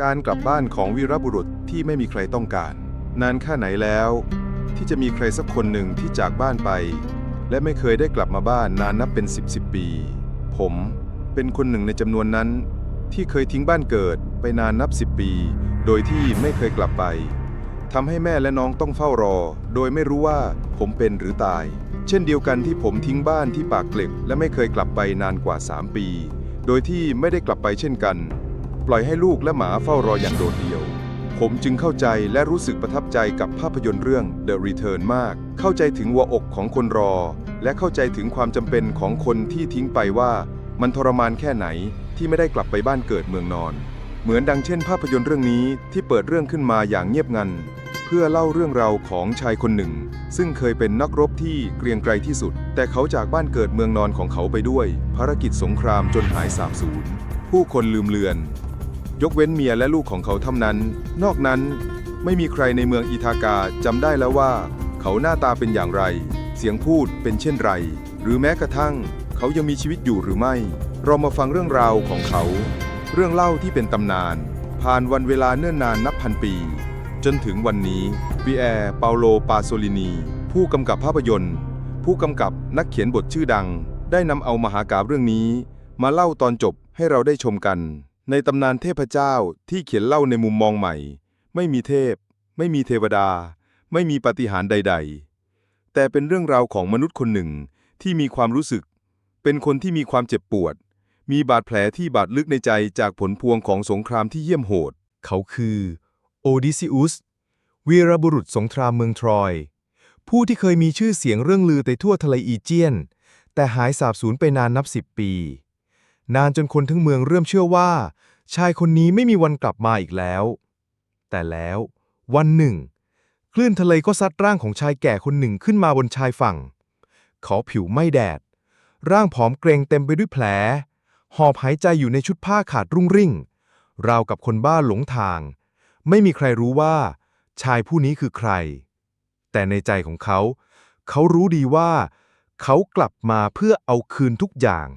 การกลับบ้านของวีรบุรุษที่ไม่มีใครต้องการ นานแค่ไหนแล้ว ที่จะมีใครสักคนหนึ่งที่จากบ้านไป และไม่เคยได้กลับมาบ้านนานนับเป็น 10บสปี ผมเป็นคนหนึ่งในจำนวนนั้น ที่เคยทิ้งบ้านเกิดไปนานนับ 10 ปี โดยที่ไม่เคยกลับไปทำให้แม่และน้องต้องเฝ้ารอ โดยไม่รู้ว่าผมเป็นหรือตาย เช่นเดียวกันที่ผมทิ้งบ้านที่ปากเกร็ดและไม่เคยกลับไปนานกว่า 3 ปี โดยที่ไม่ได้กลับไปเช่นกัน ปล่อยให้ลูกและหมาเฝ้ารออย่างโดดเดี่ยว ผมจึงเข้าใจและรู้สึกประทับใจกับภาพยนตร์เรื่อง The Return มาก เข้าใจถึงหัวอกของคนรอ และเข้าใจถึงความจำเป็นของคนที่ทิ้งไปว่า มันทรมานแค่ไหนที่ไม่ได้กลับไปบ้านเกิดเมืองนอน เหมือนดังเช่น ภาพยนตร์เรื่องนี้ที่เปิดเรื่องขึ้นมาอย่างเงียบงัน เพื่อเล่าเรื่องราวของชายคนหนึ่ง ซึ่งเคยเป็นนักรบที่เกรียงไกรที่สุด แต่เขาจากบ้านเกิดเมืองนอนของเขาไปด้วย ภารกิจสงครามจนหายสาบสูญผู้คนลืมเลือน ยกเว้นเมียและลูกของเขาเท่านั้น นอกนั้นไม่มีใครในเมืองอีทากาจำได้แล้วว่า เขาหน้าตาเป็นอย่างไร เสียงพูดเป็นเช่นไร หรือแม้กระทั่ง เขายังมีชีวิตอยู่หรือไม่ เรามาฟังเรื่องราวของเขา เรื่องเล่าที่เป็นตำนาน ผ่านวันเวลาเนิ่นนานนับพันปี จนถึงวันนี้ปีแอร์เปาโลปาโซลินี ผู้กำกับภาพยนตร์ ผู้กำกับนักเขียนบทชื่อดัง ได้นำเอามหากาพย์เรื่องนี้ มาเล่าตอนจบให้เราได้ชมกัน ในตำนานเทพเจ้าที่เขียนเล่าในมุมมองใหม่ ไม่มีเทพ ไม่มีเทวดา ไม่มีปาฏิหาริย์ใด ๆ แต่เป็นเรื่องราวของมนุษย์คนหนึ่งที่มีความรู้สึก เป็นคนที่มีความเจ็บปวด มีบาดแผลที่บาดลึกในใจจากผลพวงของสงครามที่เยี่ยมโหด เขาคือโอดิซิอุสวีรบุรุษสงครามเมืองทรอย ผู้ที่เคยมีชื่อเสียงเรื่องลือไปทั่วทะเลอีเจียน แต่หายสาบสูญไปนานนับสิบปี นานจนคนทั้งเมืองเริ่มเชื่อว่า ชายคนนี้ไม่มีวันกลับมาอีกแล้ว แต่แล้ววันหนึ่ง คลื่นทะเลก็ซัดร่างของชายแก่คนหนึ่งขึ้นมาบนชายฝั่ง เขาผิวไม่แดด ร่างผอมเกรงเต็มไปด้วยแผล หอบหายใจอยู่ในชุดผ้าขาดรุ่งริ่ง ราวกับคนบ้าหลงทาง ไม่มีใครรู้ว่า ชายผู้นี้คือใคร แต่ในใจของเขา เขารู้ดีว่า เขากลับมาเพื่อเอาคืนทุกอย่าง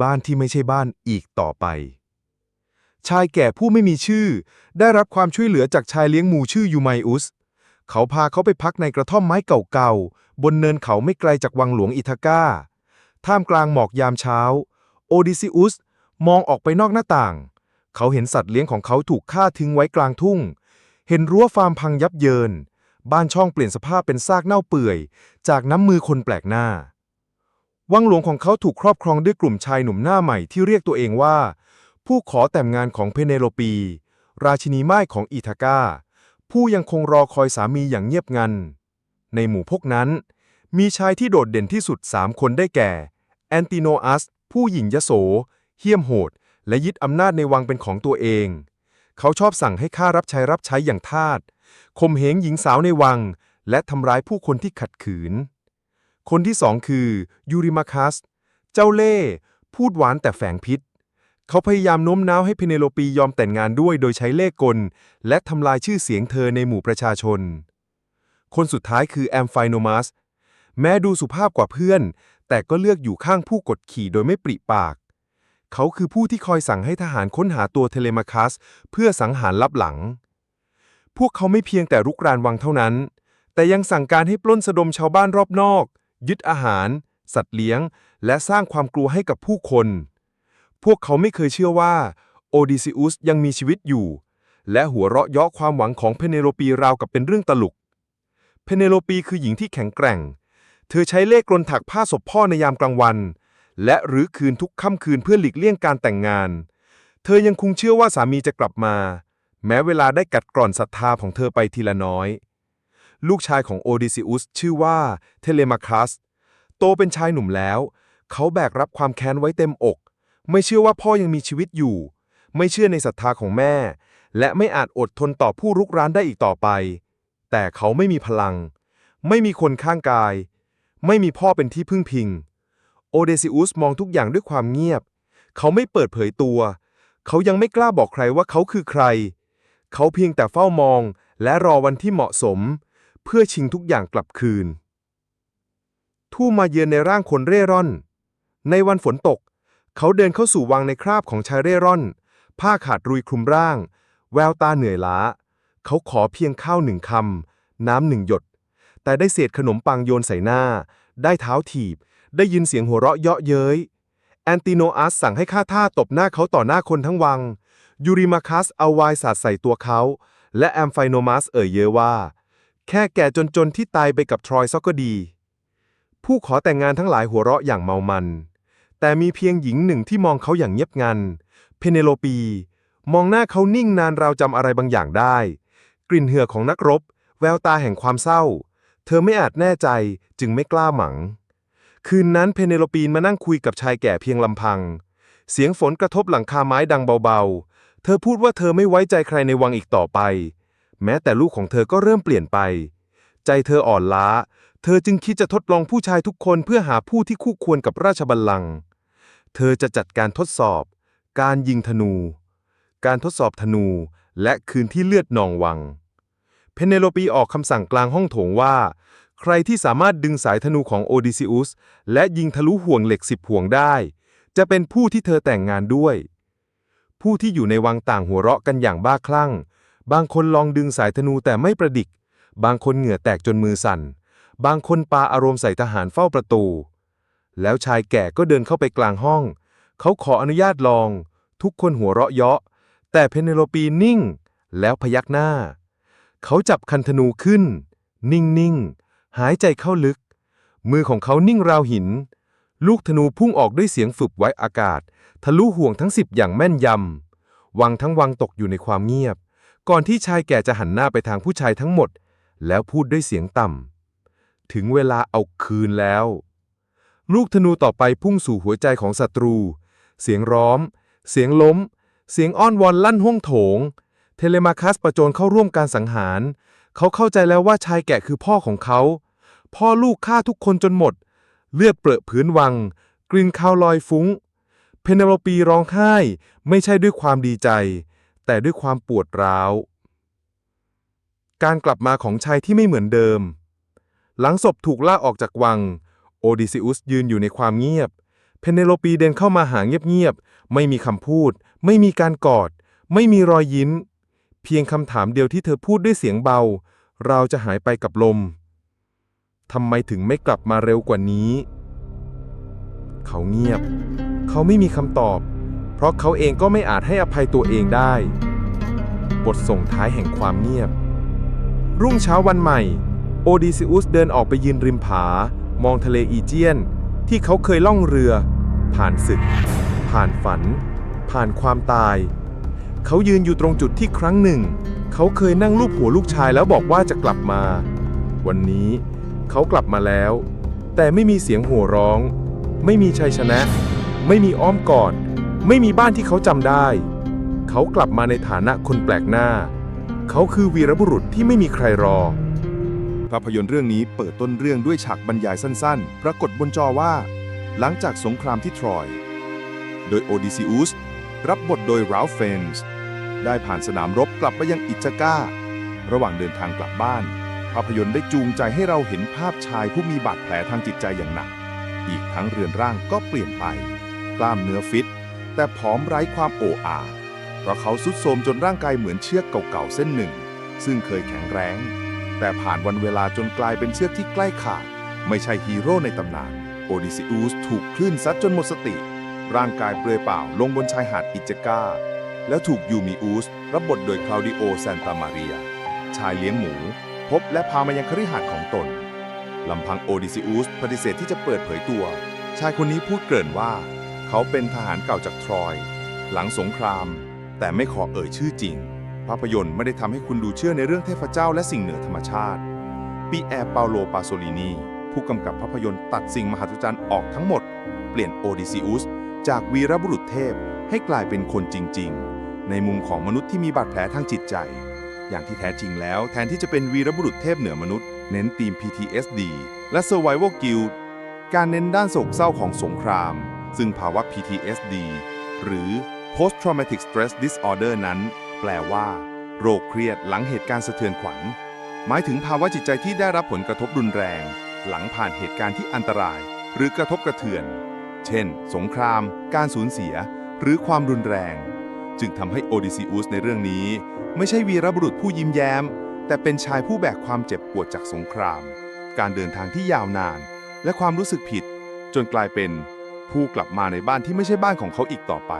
บ้านที่ไม่ใช่บ้านอีกต่อไป ชายแก่ผู้ไม่มีชื่อ ได้รับความช่วยเหลือจากชายเลี้ยงหมูชื่อยูไมอุส เขาพาเขาไปพักในกระท่อมไม้เก่าๆ บนเนินเขาไม่ไกลจากวังหลวงอิทาก้า ท่ามกลางหมอกยามเช้า โอดิซิอุสมองออกไปนอกหน้าต่าง เขาเห็นสัตว์เลี้ยงของเขาถูกฆ่าทิ้งไว้กลางทุ่ง เห็นรั้วฟาร์มพังยับเยิน บ้านช่องเปลี่ยนสภาพเป็นซากเน่าเปื่อย จากน้ำมือคนแปลกหน้า วังหลวงของเขาถูกครอบครองด้วยกลุ่มชายหนุ่มหน้าใหม่ที่เรียกตัวเองว่า ผู้ขอแต่งงานของเพเนโลปี ราชินีไม่ายของอีทาก้า ผู้ยังคงรอคอยสามีอย่างเงียบงัน ในหมู่พวกนั้น มีชายที่โดดเด่นที่สุดสามคนได้แก่ แอนติโนอัส ผู้หญิงยโสเหี้ยมโหด และยึดอำนาจในวังเป็นของตัวเอง เขาชอบสั่งให้ข้ารับใช้รับใช้อย่างทาสข่มเหงหญิงสาวในวัง และทำร้ายผู้คนที่ขัดขืน คนที่สองคือยูริมาคัส เจ้าเล่ห์พูดหวานแต่แฝงพิษ เขาพยายามโน้มน้าวให้เพเนโลปียอมแต่งงานด้วยโดยใช้เล่กล และทำลายชื่อเสียงเธอในหมู่ประชาชน คนสุดท้ายคือแอมไฟโนมัส แม้ดูสุภาพกว่าเพื่อน แต่ก็เลือกอยู่ข้างผู้กดขี่โดยไม่ปริปาก เขาคือผู้ที่คอยสั่งให้ทหารค้นหาตัวเทเลมาคัส เพื่อสังหารลับหลัง พวกเขาไม่เพียงแต่รุกรานวังเท่านั้น แต่ยังสั่งการให้ปล้นสะดมชาวบ้านรอบนอก ยึดอาหาร สัตว์เลี้ยง และสร้างความกลัวให้กับผู้คน พวกเขาไม่เคยเชื่อว่าโอดิซิอุสยังมีชีวิตอยู่ และหัวเราะเยาะความหวังของเพเนโลปีราวกับเป็นเรื่องตลก เพเนโลปีคือหญิงที่แข็งแกร่ง เธอใช้เล่ห์กลนถักผ้าศพพ่อในยามกลางวัน และหรือคืนทุกค่ำคืนเพื่อหลีกเลี่ยงการแต่งงาน เธอยังคงเชื่อว่าสามีจะกลับมา แม้เวลาได้กัดกร่อนศรัทธาของเธอไปทีละน้อย ลูกชายของโอดิซิอุสชื่อว่าเทเลมาคัส โตเป็นชายหนุ่มแล้ว เขาแบกรับความแค้นไว้เต็มอก ไม่เชื่อว่าพ่อยังมีชีวิตอยู่ ไม่เชื่อในศรัทธาของแม่ และไม่อาจอดทนต่อผู้รุกรานได้อีกต่อไป แต่เขาไม่มีพลัง ไม่มีคนข้างกาย ไม่มีพ่อเป็นที่พึ่งพิง โอเดซิอุสมองทุกอย่างด้วยความเงียบ เขาไม่เปิดเผยตัว เขายังไม่กล้าบอกใครว่าเขาคือใคร เขาเพียงแต่เฝ้ามองและรอวันที่เหมาะสม เพื่อชิงทุกอย่างกลับคืน ทู่มาเยือนในร่างคนเร่ร่อน ในวันฝนตก เขาเดินเข้าสู่วังในคราบของชายเร่ร่อน ผ้าขาดรุยคลุมร่าง แววตาเหนื่อยล้า เขาขอเพียงข้าวหนึ่งคำน้ำหนึ่งหยด แต่ได้เศษขนมปังโยนใส่หน้า ได้เท้าถีบ ได้ยินเสียงหัวเราะเยาะเย้ยแอนติโนอัสสั่งให้ข้าท่าตบหน้าเขาต่อหน้าคนทั้งวัง ยูริมาคัสเอาไวน์สาดใส่ตัวเขา และแอมไฟโนมัสเอ่ยเยอะว่า แค่แก่จนๆที่ตายไปกับทรอยซะก็ดี ผู้ขอแต่งงานทั้งหลายหัวเราะอย่างเมามัน แต่มีเพียงหญิงหนึ่งที่มองเขาอย่างเงียบงัน เพเนโลปี มองหน้าเขานิ่งนานราวจำอะไรบางอย่างได้ กลิ่นเหือกของนักรบ แววตาแห่งความเศร้า เธอไม่อาจแน่ใจจึงไม่กล้าหมัง คืนนั้นเพเนโลปีนมานั่งคุยกับชายแก่เพียงลำพัง เสียงฝนกระทบหลังคาไม้ดังเบาๆ เธอพูดว่าเธอไม่ไว้ใจใครในวังอีกต่อไป แม้แต่ลูกของเธอก็เริ่มเปลี่ยนไป ใจเธออ่อนล้า เธอจึงคิดจะทดลองผู้ชายทุกคนเพื่อหาผู้ที่คู่ควรกับราชบัลลังก์เธอจะจัดการทดสอบ การยิงธนู การทดสอบธนู และคืนที่เลือดนองวัง เพเนโลปีออกคำสั่งกลางห้องโถงว่า ใครที่สามารถดึงสายธนูของโอดิซิอุสและยิงทะลุห่วงเหล็กสิบห่วงได้ จะเป็นผู้ที่เธอแต่งงานด้วย ผู้ที่อยู่ในวังต่างหัวเราะกันอย่างบ้าคลั่ง บางคนลองดึงสายธนูแต่ไม่ประดิก บางคนเหงื่อแตกจนมือสั่น บางคนปาอารมณ์ใส่ทหารเฝ้าประตู แล้วชายแก่ก็เดินเข้าไปกลางห้อง เขาขออนุญาตลอง ทุกคนหัวเราะเยาะ แต่เพเนโลปีนิ่ง แล้วพยักหน้า เขาจับคันธนูขึ้น นิ่งๆ หายใจเข้าลึก มือของเขานิ่งราวหิน ลูกธนูพุ่งออกด้วยเสียงฝึบไว้อากาศ ทะลุห่วงทั้งสิบอย่างแม่นยำวังทั้งวังตกอยู่ในความเงียบ ก่อนที่ชายแก่จะหันหน้าไปทางผู้ชายทั้งหมด แล้วพูดด้วยเสียงต่ำ ถึงเวลาเอาคืนแล้ว ลูกธนูต่อไปพุ่งสู่หัวใจของศัตรู เสียงร้อม เสียงล้ม เสียงอ้อนวอนลั่นห้องโถง เทเลมาคัสประโจนเข้าร่วมการสังหาร เขาเข้าใจแล้วว่าชายแก่คือพ่อของเขา พ่อลูกฆ่าทุกคนจนหมด เลือดเปรอะพื้นวัง กลิ่นคาวลอยฟุ้ง เพเนโลปีร้องไห้ ไม่ใช่ด้วยความดีใจ แต่ด้วยความปวดร้าว การกลับมาของชายที่ไม่เหมือนเดิม หลังศพถูกล่าออกจากวัง โอดิซิอุสยืนอยู่ในความเงียบ เพเนโลปีเดินเข้ามาหาเงียบๆ ไม่มีคำพูด ไม่มีการกอด ไม่มีรอยยิ้ม เพียงคำถามเดียวที่เธอพูดด้วยเสียงเบา เราจะหายไปกับลมทำไมถึงไม่กลับมาเร็วกว่านี้ เขาเงียบ เขาไม่มีคำตอบ เพราะเขาเองก็ไม่อาจให้อภัยตัวเองได้ บทส่งท้ายแห่งความเงียบ รุ่งเช้าวันใหม่ โอดิซิอุสเดินออกไปยืนริมผา มองทะเลอีเจียน ที่เขาเคยล่องเรือ ผ่านศึก ผ่านฝัน ผ่านความตาย เขายืนอยู่ตรงจุดที่ครั้งหนึ่ง เขาเคยนั่งลูบหัวลูกชายแล้วบอกว่าจะกลับมา วันนี้เขากลับมาแล้ว แต่ไม่มีเสียงโห่ร้อง ไม่มีชัยชนะ ไม่มีอ้อมกอด ไม่มีบ้านที่เขาจำได้ เขากลับมาในฐานะคนแปลกหน้า เขาคือวีรบุรุษที่ไม่มีใครรอ ภาพยนตร์เรื่องนี้เปิดต้นเรื่องด้วยฉากบรรยายสั้นๆ ปรากฏบนจอว่า หลังจากสงครามที่ทรอย โดยโอดิซิอุสรับบทโดยราลเฟนส์ได้ผ่านสนามรบกลับไปยังอิจการะหว่างเดินทางกลับบ้าน ภาพยนตร์ได้จูงใจให้เราเห็นภาพชายผู้มีบาดแผลทางจิตใจอย่างหนัก อีกทั้งเรือนร่างก็เปลี่ยนไป กล้ามเนื้อฟิต แต่ผอมไร้ความโอ้อาเพราะเขาสุดโทรมจนร่างกายเหมือนเชือกเก่าๆเส้นหนึ่ง ซึ่งเคยแข็งแรง แต่ผ่านวันเวลาจนกลายเป็นเชือกที่ใกล้ขาด ไม่ใช่ฮีโร่ในตำนานโอดิซิอุสถูกคลื่นซัดจนหมดสติ ร่างกายเปลือยเปล่าลงบนชายหาดอิจกาแล้วถูกยูมิอุสรับบทโดยคลาวดิโอแซนตามาเรีย ชายเลี้ยงหมู พบและพามายังคฤหาสน์ของตนลำพังโอดิซิอุสปฏิเสธที่จะเปิดเผยตัว ชายคนนี้พูดเกริ่นว่า เขาเป็นทหารเก่าจากทรอย หลังสงคราม แต่ไม่ขอเอ่ยชื่อจริง ภาพยนตร์ไม่ได้ทำให้คุณดูเชื่อในเรื่องเทพเจ้าและสิ่งเหนือธรรมชาติปีแอร์เปาโลปาโซลินีผู้กำกับภาพยนตร์ตัดสิ่งมหัศจรรย์ออกทั้งหมด เปลี่ยนโอดิซิอุสจากวีรบุรุษเทพให้กลายเป็นคนจริง ๆ ในมุมของมนุษย์ที่มีบาดแผลทางจิตใจ อย่างที่แท้จริงแล้วแทนที่จะเป็นวีรบุรุษเทพเหนือมนุษย์เน้นธีม PTSD และ Survival Guild การเน้นด้านโศกเศร้าของสงคราม ซึ่งภาวะ PTSD หรือ Post Traumatic Stress Disorder นั้น แปลว่า โรคเครียดหลังเหตุการณ์สะเทือนขวัญ หมายถึงภาวะจิตใจที่ได้รับผลกระทบรุนแรง หลังผ่านเหตุการณ์ที่อันตราย หรือกระทบกระเทือน เช่น สงคราม การสูญเสีย หรือความรุนแรง จึงทำให้โอดิซิอุสในเรื่องนี้ ไม่ใช่วีรบุรุษผู้ยิ้มแย้ม แต่เป็นชายผู้แบกความเจ็บปวดจากสงคราม การเดินทางที่ยาวนาน และความรู้สึกผิด จนกลายเป็น ผู้กลับมาในบ้านที่ไม่ใช่บ้านของเขาอีกต่อไป